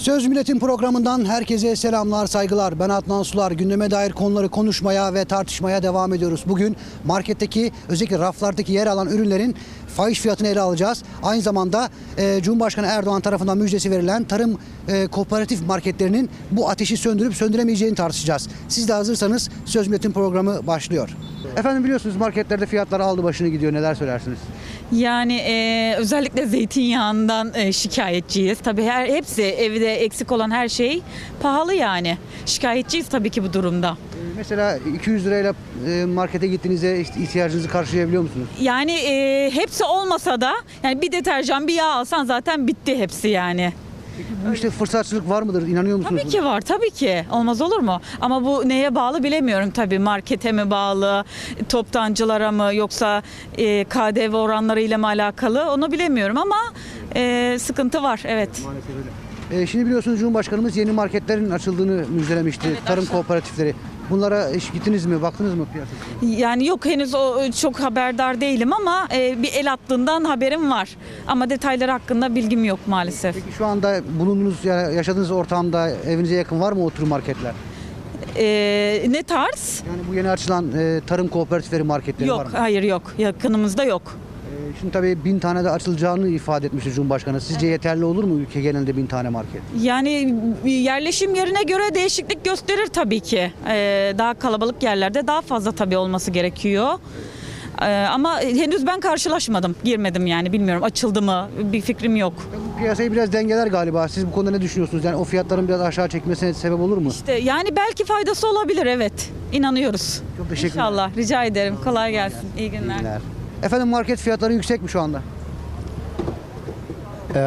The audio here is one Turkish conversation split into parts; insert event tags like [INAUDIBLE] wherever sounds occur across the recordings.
Söz Milletin programından herkese selamlar, saygılar. Ben Adnan Sular. Gündeme dair konuları konuşmaya ve tartışmaya devam ediyoruz. Bugün marketteki özellikle raflardaki yer alan ürünlerin fahiş fiyatını ele alacağız. Aynı zamanda e, Cumhurbaşkanı Erdoğan tarafından müjdesi verilen tarım e, kooperatif marketlerinin bu ateşi söndürüp söndüremeyeceğini tartışacağız. Siz de hazırsanız Söz Milletin programı başlıyor. Efendim biliyorsunuz marketlerde fiyatlar aldı başını gidiyor. Neler söylersiniz? Yani e, özellikle zeytinyağından e, şikayetçiyiz. Tabii her hepsi evde eksik olan her şey pahalı yani. Şikayetçiyiz tabii ki bu durumda. E, Mesela 200 lirayla e, markete gittiğinizde ihtiyacınızı karşılayabiliyor musunuz? Yani e, hepsi olmasa da yani bir deterjan bir yağ alsan zaten bitti hepsi yani. Peki bu işte fırsatçılık var mıdır? İnanıyor musunuz? Tabii ki var tabii ki. Olmaz olur mu? Ama bu neye bağlı bilemiyorum tabii. Markete mi bağlı, toptancılara mı yoksa e, KDV oranlarıyla mı alakalı onu bilemiyorum ama e, sıkıntı var evet. Maalesef öyle. E, şimdi biliyorsunuz Cumhurbaşkanımız yeni marketlerin açıldığını müjdelemişti. Tarım kooperatifleri. Bunlara hiç gittiniz mi? Baktınız mı piyasasına? Yani yok henüz o çok haberdar değilim ama e, bir el attığından haberim var. Ama detayları hakkında bilgim yok maalesef. Peki şu anda bulunduğunuz, yaşadığınız ortamda evinize yakın var mı o tür marketler? E, ne tarz? Yani bu yeni açılan e, tarım kooperatifleri marketleri var Yok, mı? hayır yok. Yakınımızda yok. E, şimdi tabii bin tane de açılacağını ifade etmişti Cumhurbaşkanı. Sizce yeterli olur mu ülke genelinde bin tane market? Yani yerleşim yerine göre değişiklik gösterir tabii ki. Ee, daha kalabalık yerlerde daha fazla tabii olması gerekiyor. Ee, ama henüz ben karşılaşmadım, girmedim yani bilmiyorum açıldı mı bir fikrim yok. Bu piyasayı biraz dengeler galiba. Siz bu konuda ne düşünüyorsunuz? Yani o fiyatların biraz aşağı çekmesine sebep olur mu? İşte yani belki faydası olabilir evet. İnanıyoruz. Çok teşekkürler. İnşallah. Rica ederim. Kolay gelsin. İyi günler. Efendim market fiyatları yüksek mi şu anda? Ee,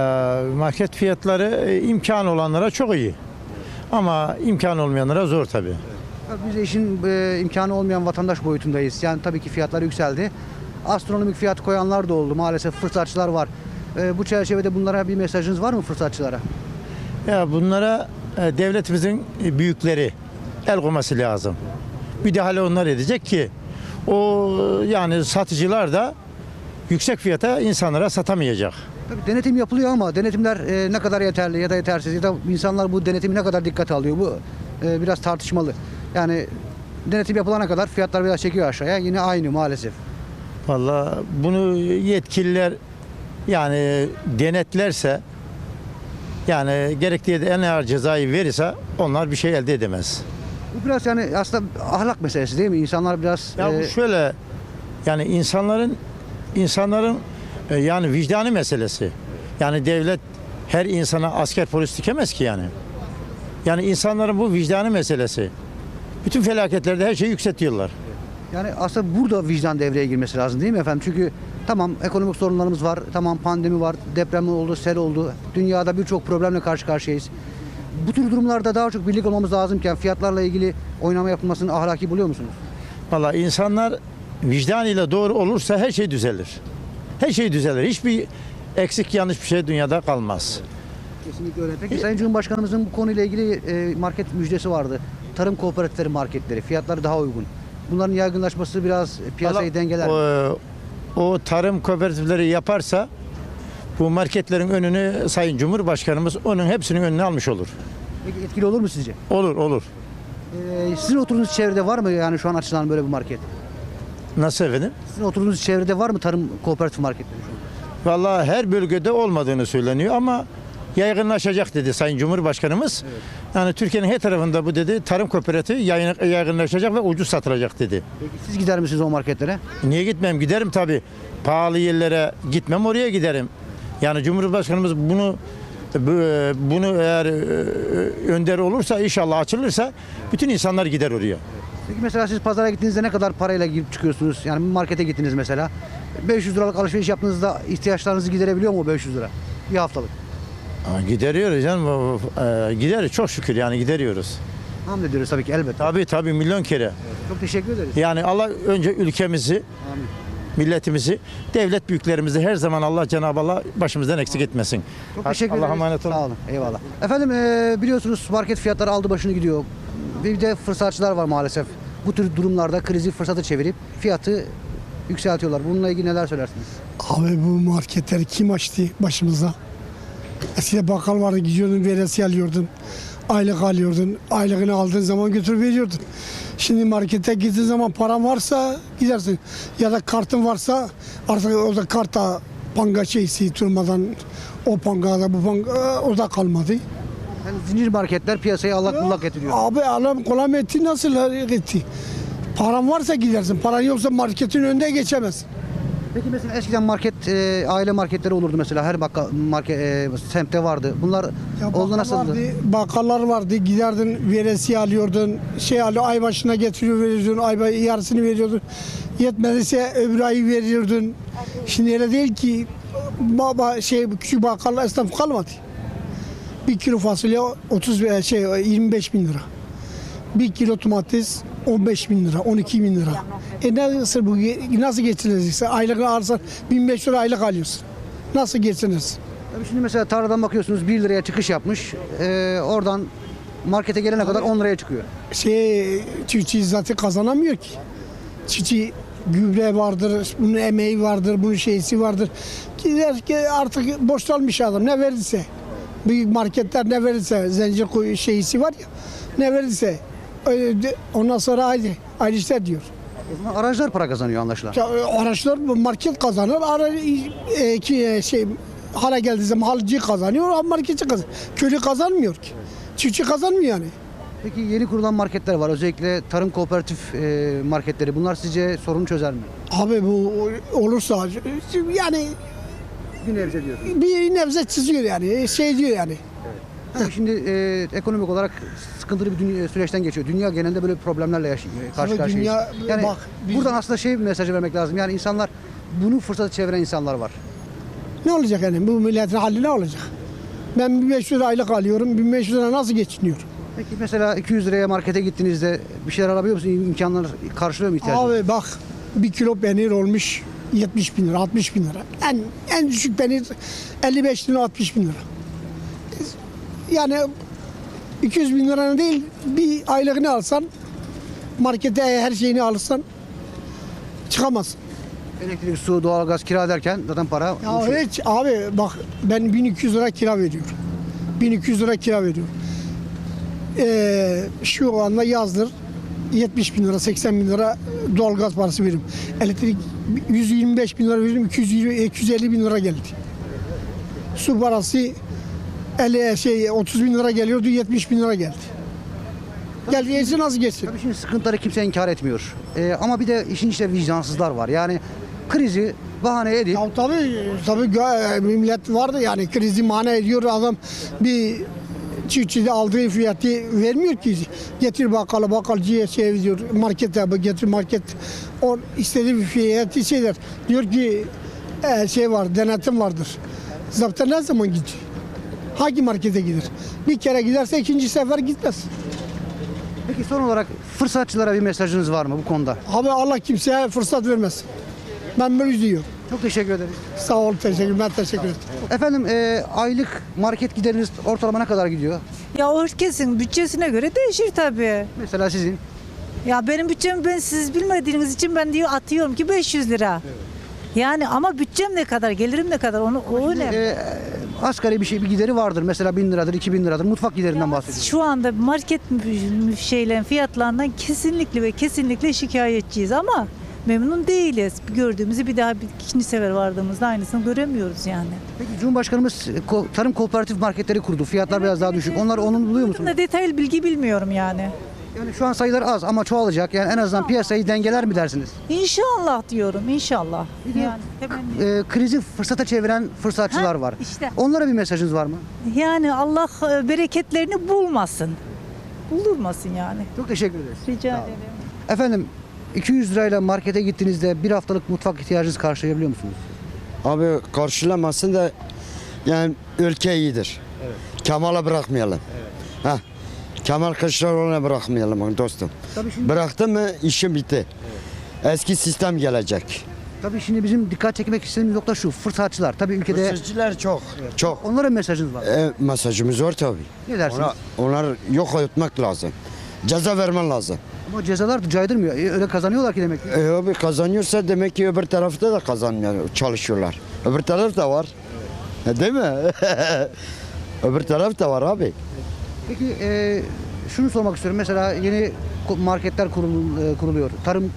market fiyatları e, imkan olanlara çok iyi. Ama imkan olmayanlara zor tabii. Ya Biz de işin e, imkanı olmayan vatandaş boyutundayız. Yani tabii ki fiyatlar yükseldi. Astronomik fiyat koyanlar da oldu. Maalesef fırsatçılar var. E, bu çerçevede bunlara bir mesajınız var mı fırsatçılara? Ya bunlara e, devletimizin e, büyükleri el koyması lazım. Müdahale onlar edecek ki o yani satıcılar da yüksek fiyata insanlara satamayacak. Tabii denetim yapılıyor ama denetimler e, ne kadar yeterli ya da yetersiz ya da insanlar bu denetimi ne kadar dikkate alıyor bu e, biraz tartışmalı. Yani denetim yapılana kadar fiyatlar biraz çekiyor aşağıya. Yine aynı maalesef. Vallahi bunu yetkililer yani denetlerse yani gerektiği en ağır cezayı verirse onlar bir şey elde edemez. Bu biraz yani aslında ahlak meselesi değil mi? İnsanlar biraz Ya e, bu şöyle yani insanların insanların e, yani vicdanı meselesi. Yani devlet her insana asker polis dikemez ki yani. Yani insanların bu vicdanı meselesi. Bütün felaketlerde her şeyi yükseltiyorlar. Yani aslında burada vicdan devreye girmesi lazım değil mi efendim? Çünkü tamam ekonomik sorunlarımız var, tamam pandemi var, deprem oldu, sel oldu. Dünyada birçok problemle karşı karşıyayız. Bu tür durumlarda daha çok birlik olmamız lazımken fiyatlarla ilgili oynama yapılmasını ahlaki buluyor musunuz? Valla insanlar vicdanıyla doğru olursa her şey düzelir. Her şey düzelir. Hiçbir eksik yanlış bir şey dünyada kalmaz. Kesinlikle öyle. Peki Sayın Cumhurbaşkanımızın bu konuyla ilgili e, market müjdesi vardı. Tarım kooperatifleri marketleri, fiyatları daha uygun. Bunların yaygınlaşması biraz piyasayı Valla dengeler. O, o tarım kooperatifleri yaparsa bu marketlerin önünü Sayın Cumhurbaşkanımız onun hepsinin önüne almış olur. Peki etkili olur mu sizce? Olur olur. E, sizin oturduğunuz çevrede var mı yani şu an açılan böyle bir market? Nasıl efendim? Sizin oturduğunuz çevrede var mı tarım kooperatif marketleri şu an? Vallahi her bölgede olmadığını söyleniyor ama yaygınlaşacak dedi Sayın Cumhurbaşkanımız. Yani Türkiye'nin her tarafında bu dedi tarım kooperatifi yayın- yaygınlaşacak ve ucuz satılacak dedi. Peki siz gider misiniz o marketlere? Niye gitmem? Giderim tabii. Pahalı yerlere gitmem oraya giderim. Yani Cumhurbaşkanımız bunu bu- bunu eğer e, önder olursa inşallah açılırsa bütün insanlar gider oraya. Peki mesela siz pazara gittiğinizde ne kadar parayla girip çıkıyorsunuz? Yani markete gittiniz mesela. 500 liralık alışveriş yaptığınızda ihtiyaçlarınızı giderebiliyor mu o 500 lira? Bir haftalık. Ha, Gideriyoruz canım. E, Gideriz çok şükür yani gideriyoruz. Hamd ediyoruz tabii ki elbette. Tabii tabii milyon kere. Çok teşekkür ederiz. Yani Allah önce ülkemizi, Amin. Milletimizi, devlet büyüklerimizi her zaman Allah Cenab-ı Allah başımızdan eksik etmesin. Çok teşekkür Allah'a emanet olun. Sağ olun. Eyvallah. Efendim eee, biliyorsunuz market fiyatları aldı başını gidiyor. Bir de fırsatçılar var maalesef. Bu tür durumlarda krizi fırsatı çevirip fiyatı yükseltiyorlar. Bununla ilgili neler söylersiniz? Abi bu marketleri kim açtı başımıza? Eskiden bakkal vardı gidiyordun veresiye alıyordun. Aylık alıyordun. Aylığını aldığın zaman götür veriyordun. Şimdi markete gittiğin zaman paran varsa gidersin. Ya da kartın varsa artık orada karta panga şeysi durmadan o pangada bu panga orada kalmadı. Yani zincir marketler piyasayı allak bullak getiriyor. Abi alam kolam etti nasıl etti? Paran varsa gidersin. Paran yoksa marketin önünde geçemezsin. Peki mesela eskiden market, e, aile marketleri olurdu mesela her bakkal market e, semtte vardı. Bunlar Ya oldu nasıldı? Vardı, bakkallar vardı. Giderdin veresiye alıyordun. Şey alıyor, ay başına getiriyor veriyordun. Ay yarısını veriyordun. Yetmediyse öbür ayı veriyordun. Şimdi öyle değil ki baba şey küçük bakkal esnaf kalmadı. Bir kilo fasulye 30 ve- şey 25 bin lira. Bir kilo domates 15 bin lira, 12 bin lira. E nasıl bu nasıl geçineceksin? Aylık alırsan 1500 lira aylık alıyorsun. Nasıl geçinirsin? Tabii şimdi mesela tarladan bakıyorsunuz 1 liraya çıkış yapmış. E, oradan markete gelene kadar 10 liraya çıkıyor. şey çiftçi zaten kazanamıyor ki. Çiftçi gübre vardır, bunun emeği vardır, bunun şeysi vardır. Gider ki artık boşalmış adam ne verirse. Büyük marketler ne verirse, zincir koyu şeysi var ya, ne verirse. Ondan sonra haydi, haydi işler diyor. O zaman aracılar para kazanıyor anlaşılan. E, Araçlar market kazanır, ara, e, ki, e, şey, hala geldiği zaman halcı kazanıyor, ama marketçi kazanıyor. Köylü kazanmıyor ki. Çiftçi kazanmıyor yani. Peki yeni kurulan marketler var. Özellikle tarım kooperatif e, marketleri. Bunlar sizce sorunu çözer mi? Abi bu olursa yani Bir nebze diyor. bir nebze çiziyor yani şey diyor yani. Tabii şimdi e, ekonomik olarak sıkıntılı bir dünya, süreçten geçiyor. Dünya genelinde böyle problemlerle yaşıyor. Karşı karşıyayız. dünya- yani bak, biz- buradan aslında şey mesajı vermek lazım. Yani insanlar bunu fırsat çeviren insanlar var. Ne olacak yani bu milletin hali ne olacak? Ben 1500 lira aylık alıyorum 1500 lira nasıl geçiniyor? Peki mesela 200 liraya markete gittiğinizde bir şeyler alabiliyor musun? İmkanlar karşılıyor mu ihtiyacını? Abi bak bir kilo peynir olmuş 70 bin lira 60 bin lira. En, en düşük peynir 55 lira 60 bin lira. Yani 200 bin lira değil bir aylığını alsan markete her şeyini alırsan çıkamazsın. Elektrik, su, doğalgaz, kira derken zaten para... Ya hiç abi bak ben 1200 lira kira veriyorum. 1200 lira kira veriyorum. Ee, şu anda yazdır 70 bin lira 80 bin lira doğalgaz parası veriyorum. Elektrik 125 bin lira veriyorum 220, 250 bin lira geldi. Su parası 50 şey 30 bin lira geliyordu 70 bin lira geldi. Geldi geçsin nasıl geçsin? Tabii şimdi sıkıntıları kimse inkar etmiyor. Ee, ama bir de işin işte vicdansızlar var. Yani krizi bahane edip Ya tabii tabii gö- millet vardı yani krizi mana ediyor adam bir çiftçide aldığı fiyatı vermiyor ki. Getir bakkala bakkalcıya şey diyor markete bu getir market o istediği bir fiyatı şeyler. Diyor ki e, şey var denetim vardır. Zapta ne zaman gidiyor? Hangi markete gider? Bir kere giderse ikinci sefer gitmez. Peki son olarak fırsatçılara bir mesajınız var mı bu konuda? Abi Allah kimseye fırsat vermez. Ben böyle diyorum. Çok teşekkür ederiz. Sağ ol teşekkür ben teşekkür ederim. Efendim e, aylık market gideriniz ortalama ne kadar gidiyor? Ya herkesin bütçesine göre değişir tabii. Mesela sizin Ya benim bütçem ben siz bilmediğiniz için ben diyor atıyorum ki 500 lira. Yani ama bütçem ne kadar, gelirim ne kadar onu o önemli. e, asgari bir şey bir gideri vardır. Mesela 1000 liradır, 2000 liradır. Mutfak giderinden bahsediyoruz. Şu anda market şeylerin fiyatlarından kesinlikle ve kesinlikle şikayetçiyiz ama memnun değiliz. Gördüğümüzü bir daha bir ikinci sefer vardığımızda aynısını göremiyoruz yani. Peki Cumhurbaşkanımız ko- tarım kooperatif marketleri kurdu. Fiyatlar biraz daha düşük. Onlar onun buluyor musunuz? Detaylı bilgi bilmiyorum yani. Yani şu an sayılar az ama çoğalacak. Yani en azından piyasayı dengeler mi dersiniz? İnşallah diyorum inşallah. Yani temenni. E, krizi fırsata çeviren fırsatçılar Ha, var. işte. Onlara bir mesajınız var mı? Yani Allah e, bereketlerini bulmasın. Buldurmasın yani. Çok teşekkür ederiz. Rica ederim. Efendim 200 lirayla markete gittiğinizde bir haftalık mutfak ihtiyacınızı karşılayabiliyor musunuz? Abi karşılamasın da yani ülke iyidir. Kemal'a bırakmayalım. Ha. Kemal Kılıçdaroğlu'na bırakmayalım dostum. Tabii şimdi, Bıraktı mı işim bitti. Eski sistem gelecek. tabii şimdi bizim dikkat çekmek istediğimiz nokta şu. Fırsatçılar. Tabii ülkede Fırsatçılar çok. Çok. onlara mesajınız var. E, mesajımız var tabii. Ne dersiniz? Ona, onlar yok etmek lazım. Ceza vermen lazım. Ama cezalar caydırmıyor. E, öyle kazanıyorlar ki demek ki. E, abi kazanıyorsa demek ki öbür tarafta da kazanmıyor, çalışıyorlar. Öbür taraf da var. Değil mi? [LAUGHS] Öbür taraf da var abi. Peki e, şunu sormak istiyorum. Mesela yeni marketler kurul- e, kuruluyor. Tarım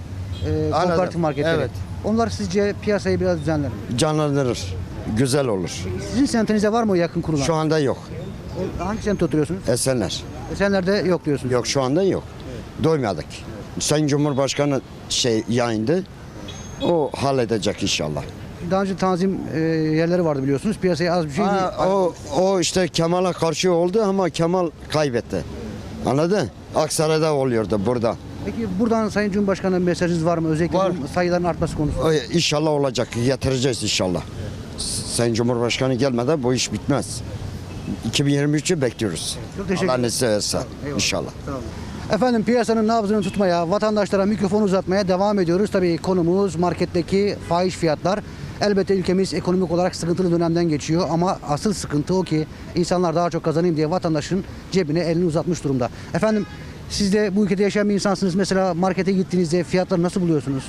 e, kooperatif marketleri. Evet. Onlar sizce piyasayı biraz düzenler mi? Canlandırır. Güzel olur. Sizin semtinizde var mı yakın kurulan? Şu anda yok. E, Hangi semtte oturuyorsunuz? Esenler. Esenler'de yok diyorsunuz. Yok şu anda yok. Doymadık. Sayın Cumhurbaşkanı şey yayındı. O halledecek inşallah. Daha önce tanzim e, yerleri vardı biliyorsunuz. Piyasaya az bir şey Ha, o, o işte Kemal'a karşı oldu ama Kemal kaybetti. Anladın? Aksaray'da oluyordu burada. Peki buradan Sayın Cumhurbaşkanı'na mesajınız var mı? Özellikle Var. bu sayıların artması konusunda. O, İnşallah olacak. Getireceğiz inşallah. Sayın Cumhurbaşkanı gelmeden bu iş bitmez. 2023'ü bekliyoruz. Çok teşekkür Allah ederim. nasip etse inşallah. Efendim piyasanın nabzını tutmaya, vatandaşlara mikrofon uzatmaya devam ediyoruz. Tabii konumuz marketteki fahiş fiyatlar. Elbette ülkemiz ekonomik olarak sıkıntılı dönemden geçiyor ama asıl sıkıntı o ki insanlar daha çok kazanayım diye vatandaşın cebine elini uzatmış durumda. Efendim siz de bu ülkede yaşayan bir insansınız. Mesela markete gittiğinizde fiyatları nasıl buluyorsunuz?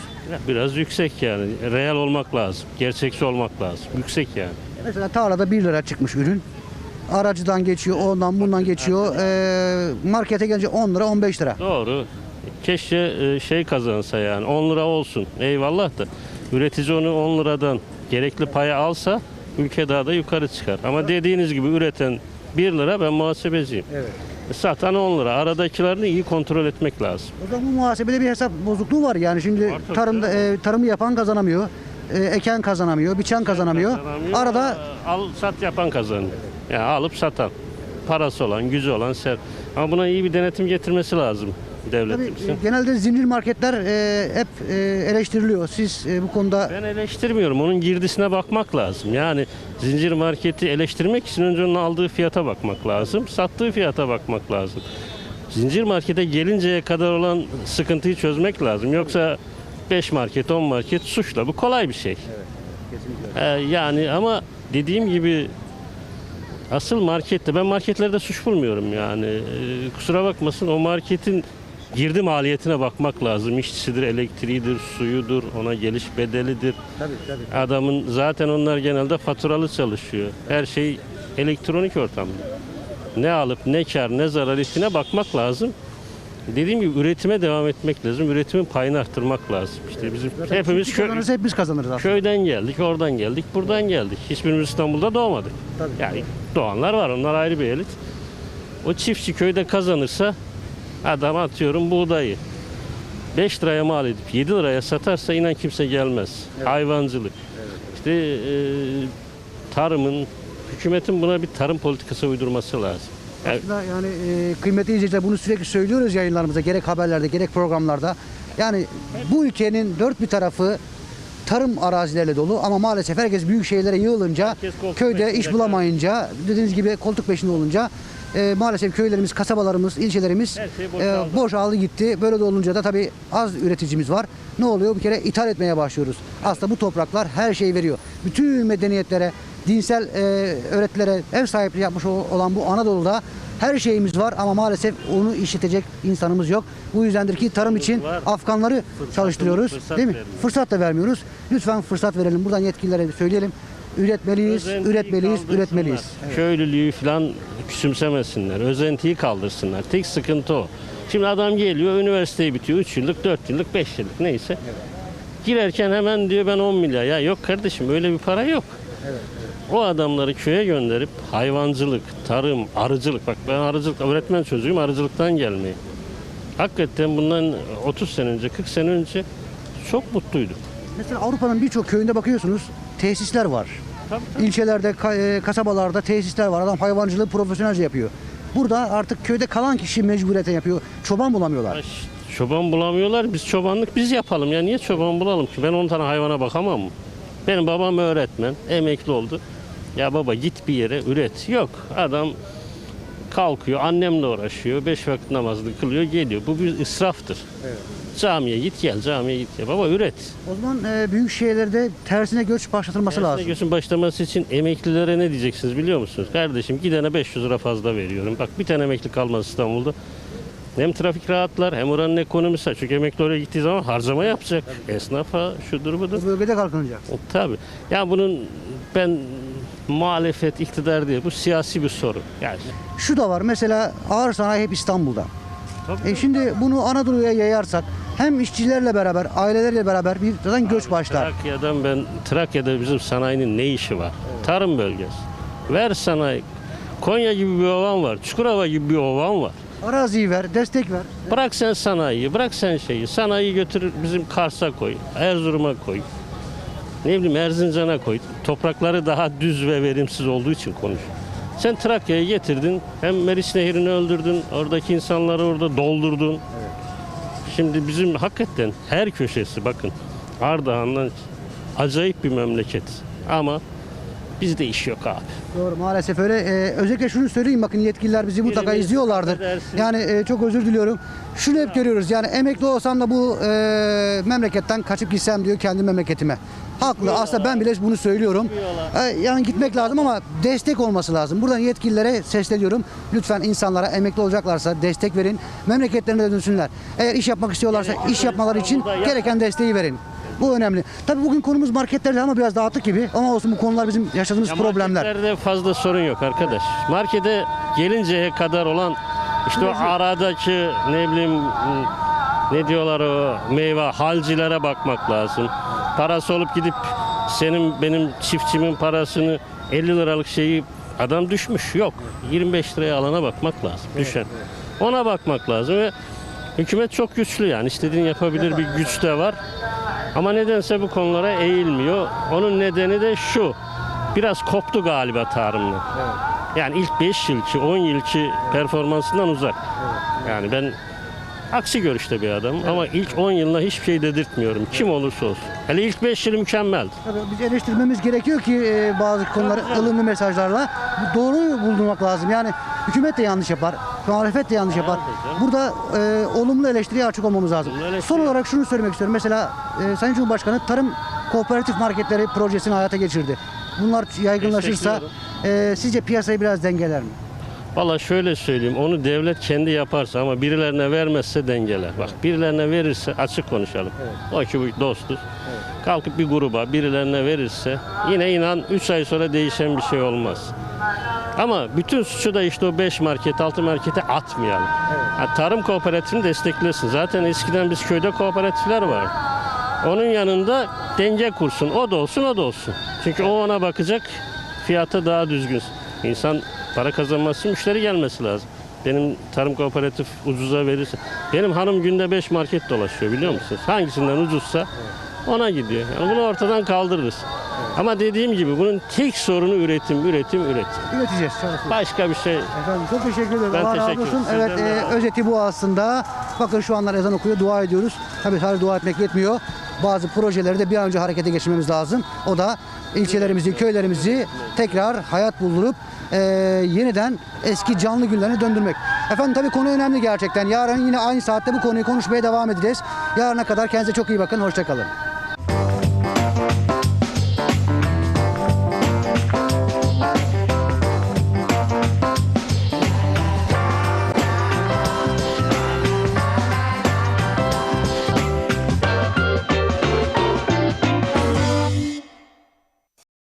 Biraz yüksek yani. Real olmak lazım. Gerçekçi olmak lazım. Yüksek yani. Mesela tarlada 1 lira çıkmış ürün. Aracıdan geçiyor, ondan bundan geçiyor. Ee, markete gelince 10 lira, 15 lira. Doğru. Keşke e, şey kazansa yani 10 lira olsun. Eyvallah da üretici onu 10 liradan gerekli payı alsa ülke daha da yukarı çıkar. Ama dediğiniz gibi üreten 1 lira ben muhasebeciyim. Evet. Satan 10 lira. Aradakilerini iyi kontrol etmek lazım. O zaman bu muhasebede bir hesap bozukluğu var yani şimdi Var tabii tarımda e, tarımı yapan kazanamıyor. E, eken kazanamıyor, biçen kazanamıyor. Arada al sat yapan kazanıyor. Yani alıp satan. Parası olan, gücü olan ser. Ama buna iyi bir denetim getirmesi lazım tabii, devletimizin. e, genelde zincir marketler e, hep e, eleştiriliyor. Siz e, bu konuda Ben eleştirmiyorum. Onun girdisine bakmak lazım. Yani zincir marketi eleştirmek için önce onun aldığı fiyata bakmak lazım. Sattığı fiyata bakmak lazım. Zincir markete gelinceye kadar olan sıkıntıyı çözmek lazım. Yoksa 5 market, 10 market suçla. Bu kolay bir şey. Ee, yani ama dediğim gibi asıl markette ben marketlerde suç bulmuyorum yani. Ee, kusura bakmasın o marketin girdi maliyetine bakmak lazım. İşçisidir, elektriğidir, suyudur, ona geliş bedelidir. Adamın zaten onlar genelde faturalı çalışıyor. Her şey elektronik ortamda. Ne alıp ne kar ne zarar ettiğine bakmak lazım. Dediğim gibi üretime devam etmek lazım. Üretimin payını arttırmak lazım. İşte bizim hepimiz kö- hep biz kazanırız aslında. köyden geldik, oradan geldik, buradan geldik. Hiçbirimiz İstanbul'da doğmadık. Yani doğanlar var, onlar ayrı bir elit. O çiftçi köyde kazanırsa adam atıyorum buğdayı 5 liraya mal edip 7 liraya satarsa inan kimse gelmez. Hayvancılık. İşte e, tarımın, hükümetin buna bir tarım politikası uydurması lazım. Yani Aslında yani e, kıymetli izleyiciler bunu sürekli söylüyoruz yayınlarımızda gerek haberlerde gerek programlarda. Yani bu ülkenin dört bir tarafı tarım arazilerle dolu ama maalesef herkes büyük şehirlere yığılınca köyde iş bulamayınca dediğiniz gibi koltuk peşinde olunca e, maalesef köylerimiz, kasabalarımız, ilçelerimiz Her şey e, boşaldı. boşaldı gitti. Böyle de olunca da tabii az üreticimiz var. Ne oluyor? Bir kere ithal etmeye başlıyoruz. Aslında bu topraklar her şeyi veriyor. Bütün medeniyetlere, dinsel e, öğretilere ev sahipliği yapmış ol- olan bu Anadolu'da her şeyimiz var ama maalesef onu işletecek insanımız yok. Bu yüzdendir ki tarım için Var. Afganları çalıştırıyoruz. fırsat değil mi? vermiyoruz. Fırsat da vermiyoruz. Lütfen fırsat verelim. Buradan yetkililere söyleyelim. Üretmeliyiz, Özentiyi üretmeliyiz, kaldırsınlar. üretmeliyiz. Köylülüğü falan küçümsemesinler. Özentiyi kaldırsınlar. Tek sıkıntı o. Şimdi adam geliyor, üniversiteyi bitiyor. 3 yıllık, 4 yıllık, 5 yıllık neyse. Girerken hemen diyor ben 10 milyar. Ya yok kardeşim öyle bir para yok. O adamları köye gönderip hayvancılık, tarım, arıcılık. Bak ben arıcılık, öğretmen çocuğuyum arıcılıktan gelmeyi. Hakikaten bundan 30 sene önce, 40 sene önce çok mutluyduk. Mesela Avrupa'nın birçok köyünde bakıyorsunuz tesisler var. İlçelerde, ka- e, kasabalarda tesisler var. Adam hayvancılığı profesyonelce yapıyor. Burada artık köyde kalan kişi mecburiyeten yapıyor. Çoban bulamıyorlar. Çoban bulamıyorlar. Biz çobanlık biz yapalım. Ya niye çoban bulalım ki? Ben 10 tane hayvana bakamam mı? Benim babam öğretmen. Emekli oldu. Ya baba git bir yere üret. Yok. Adam kalkıyor. Annemle uğraşıyor. Beş vakit namazını kılıyor. Geliyor. Bu bir israftır. Camiye git gel. Camiye git gel. Baba üret. O zaman e, büyük şehirlerde tersine göç başlatılması Tersine lazım. göçün başlaması için emeklilere ne diyeceksiniz biliyor musunuz? Kardeşim gidene 500 lira fazla veriyorum. Bak bir tane emekli kalmaz İstanbul'da. Hem trafik rahatlar hem oranın ekonomisi. Çünkü emekli oraya gittiği zaman harcama yapacak. Esnafa şudur budur. Bu bölgede kalkınacak. Tabii. Ya bunun ben muhalefet, iktidar değil. Bu siyasi bir sorun. Yani Şu da var mesela ağır sanayi hep İstanbul'da. E şimdi bunu Anadolu'ya yayarsak hem işçilerle beraber, ailelerle beraber bir zaten göç başlar. Trakya'dan ben Trakya'da bizim sanayinin ne işi var? Tarım bölgesi. Ver sanayi. Konya gibi bir ovan var. Çukurova gibi bir ovan var. Araziyi ver, destek ver. Bırak sen sanayiyi, bırak sen şeyi. Sanayiyi götür bizim Kars'a koy, Erzurum'a koy. Ne bileyim Erzincan'a koy. Toprakları daha düz ve verimsiz olduğu için konuş. Sen Trakya'ya getirdin, hem Meriç Nehri'ni öldürdün, oradaki insanları orada doldurdun. Şimdi bizim hakikaten her köşesi bakın Ardahan'dan acayip bir memleket. Ama bizde iş yok abi. Doğru maalesef öyle. Ee, özellikle şunu söyleyeyim bakın yetkililer bizi mutlaka izliyorlardır. affedersin. Yani e, çok özür diliyorum. Şunu hep görüyoruz yani emekli olsam da bu e, memleketten kaçıp gitsem diyor kendi memleketime. Haklı. Aslında ben bile bunu söylüyorum. Yani gitmek lazım ama destek olması lazım. Buradan yetkililere sesleniyorum. Lütfen insanlara emekli olacaklarsa destek verin. Memleketlerine dönsünler. Eğer iş yapmak istiyorlarsa iş yapmaları için gereken desteği verin. Bu önemli. Tabii bugün konumuz marketlerle ama biraz dağıttık gibi. Ama olsun bu konular bizim yaşadığımız Ya problemler. Marketlerde fazla sorun yok arkadaş. Markete gelinceye kadar olan işte o aradaki ne bileyim ne diyorlar o meyve halcilere bakmak lazım. Parası olup gidip senin benim çiftçimin parasını 50 liralık şeyi adam düşmüş yok. 25 liraya alana bakmak lazım düşen. Ona bakmak lazım ve hükümet çok güçlü yani istediğini yapabilir bir güç de var. Ama nedense bu konulara eğilmiyor. Onun nedeni de şu. Biraz koptu galiba tarımla. Yani ilk 5 yılki, 10 yılki performansından uzak. Yani ben aksi görüşte bir adamım ama ilk 10 yılına hiçbir şey dedirtmiyorum. Kim olursa olsun. Hele ilk 5 yılı mükemmeldi. Tabii biz eleştirmemiz gerekiyor ki e, bazı konuları ılımlı mesajlarla doğru bulmak lazım. Yani hükümet de yanlış yapar, muhalefet de yanlış yapar. Burada e, olumlu eleştiriye açık olmamız lazım. Son olarak şunu söylemek istiyorum. Mesela e, Sayın Cumhurbaşkanı tarım kooperatif marketleri projesini hayata geçirdi. Bunlar yaygınlaşırsa e, sizce piyasayı biraz dengeler mi? Valla şöyle söyleyeyim onu devlet kendi yaparsa ama birilerine vermezse dengeler. Bak birilerine verirse açık konuşalım. O ki bu dostuz. Kalkıp bir gruba birilerine verirse yine inan 3 ay sonra değişen bir şey olmaz. Ama bütün suçu da işte o 5 market, 6 markete atmayalım. Ha, tarım kooperatifini desteklesin. Zaten eskiden biz köyde kooperatifler var. Onun yanında denge kursun. O da olsun, o da olsun. Çünkü o ona bakacak, fiyatı daha düzgün. İnsan para kazanması müşteri gelmesi lazım. Benim tarım kooperatif ucuza verirse. Benim hanım günde 5 market dolaşıyor biliyor musunuz? Hangisinden ucuzsa ona gidiyor. Yani bunu ortadan kaldırırız. Ama dediğim gibi bunun tek sorunu üretim, üretim, üretim. Üreteceğiz. çalışıyoruz. Başka bir şey Efendim çok teşekkür ederim. Ben Allah razı teşekkür olsun. ederim. Evet Sizden de e, razı olsun. özeti bu aslında. Bakın şu anlar ezan okuyor. Dua ediyoruz. Tabii sadece dua etmek yetmiyor. Bazı projeleri de bir an önce harekete geçirmemiz lazım. O da ilçelerimizi, köylerimizi tekrar hayat buldurup e, yeniden eski canlı günlerine döndürmek. Efendim tabii konu önemli gerçekten. Yarın yine aynı saatte bu konuyu konuşmaya devam edeceğiz. Yarına kadar kendinize çok iyi bakın. Hoşçakalın.